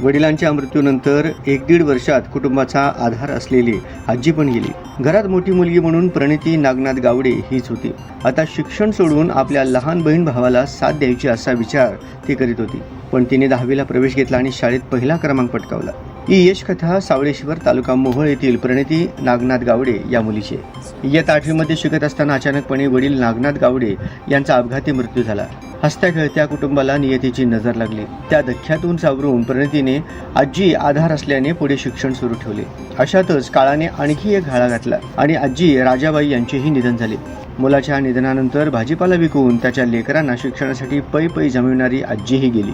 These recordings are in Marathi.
वडिलांच्या मृत्यूनंतर एक दीड वर्षात कुटुंबाचा आधार असलेली आजी पण गेली. घरात मोठी मुलगी म्हणून प्रणिती नागनाथ गावडे हीच होती. आता शिक्षण सोडून आपल्या लहान बहीण भावाला साथ द्यायची असा विचार ती करीत होती. पण तिने दहावीला प्रवेश घेतला आणि शाळेत पहिला क्रमांक पटकावला. ही यशकथा सावळेश्वर तालुका मोहोळ येथील प्रणिती नागनाथ गावडे या मुलीची. इयत्ता आठवीमध्ये शिकत असताना अचानकपणे वडील नागनाथ गावडे यांचा अपघाती मृत्यू झाला. हसत्या खेळत्या कुटुंबाला नियतीची नजर लागली. त्या धक्क्यातून सावरून प्रणितीने आजी आधार असल्याने पुढे शिक्षण सुरू ठेवले. अशातच काळाने आणखी एक घाळा घातला आणि आजी राजाबाई यांचेही निधन झाले. मुलाच्या निधनानंतर भाजीपाला विकून त्याच्या लेकरांना शिक्षणासाठी पै पै जमविणारी आजीही गेली.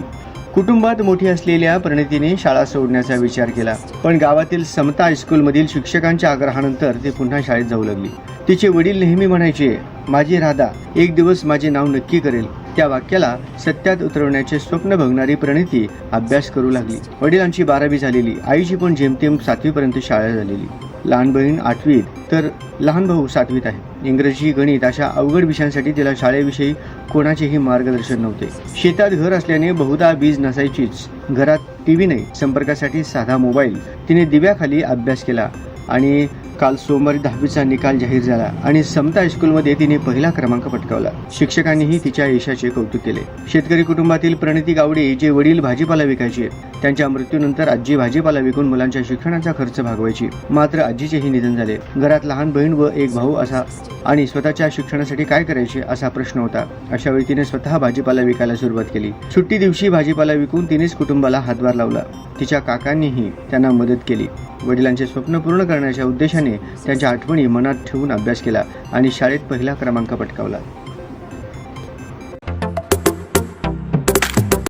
कुटुंबात मोठी असलेल्या प्रणितीने शाळा सोडण्याचा विचार केला. पण गावातील समता हायस्कूलमधील शिक्षकांच्या आग्रहानंतर ती पुन्हा शाळेत जाऊ लागली. तिचे वडील नेहमी म्हणायचे माझी राधा एक दिवस माझे नाव नक्की करेल. त्या वाक्याला सत्यात उतरवण्याचे स्वप्न बघणारी प्रणिती अभ्यास करू लागली. वडिलांची बारावी झालेली आईची पण जेमतेम सातवीपर्यंत शाळा झालेली. लहान बहीण आठवीत तर लहान भाऊ सातवीत आहे. इंग्रजी गणित अशा अवघड विषयांसाठी तिला शाळेविषयी कोणाचेही मार्गदर्शन नव्हते. शेतात घर असल्याने बहुधा वीज नसायचीच. घरात टी व्ही नाही. संपर्कासाठी साधा मोबाईल. तिने दिव्याखाली अभ्यास केला आणि काल सोमवारी दहावीचा निकाल जाहीर झाला आणि समता हायस्कूलमध्ये तिने पहिला क्रमांक पटकावला. शिक्षकांनीही तिच्या यशाचे कौतुक केले. शेतकरी कुटुंबातील प्रणिती गावडे जे वडील भाजीपाला विकायचे त्यांच्या मृत्यूनंतर आजी भाजीपाला विकून मुलांच्या शिक्षणाचा खर्च भागवायची. मात्र आजीचेही निधन झाले. घरात लहान बहीण व एक भाऊ असा आणि स्वतःच्या शिक्षणासाठी काय करायचे असा प्रश्न होता. अशा वेळी तिने स्वतः भाजीपाला विकायला सुरुवात केली. सुट्टी दिवशी भाजीपाला विकून तिनेच कुटुंबाला हातभार लावला. तिच्या काकांनीही त्यांना मदत केली. वडिलांचे स्वप्न पूर्ण करण्याच्या उद्देशाने त्यांच्या आठवणी मनात ठेवून अभ्यास केला आणि शाळेत पहिला क्रमांक पटकावला.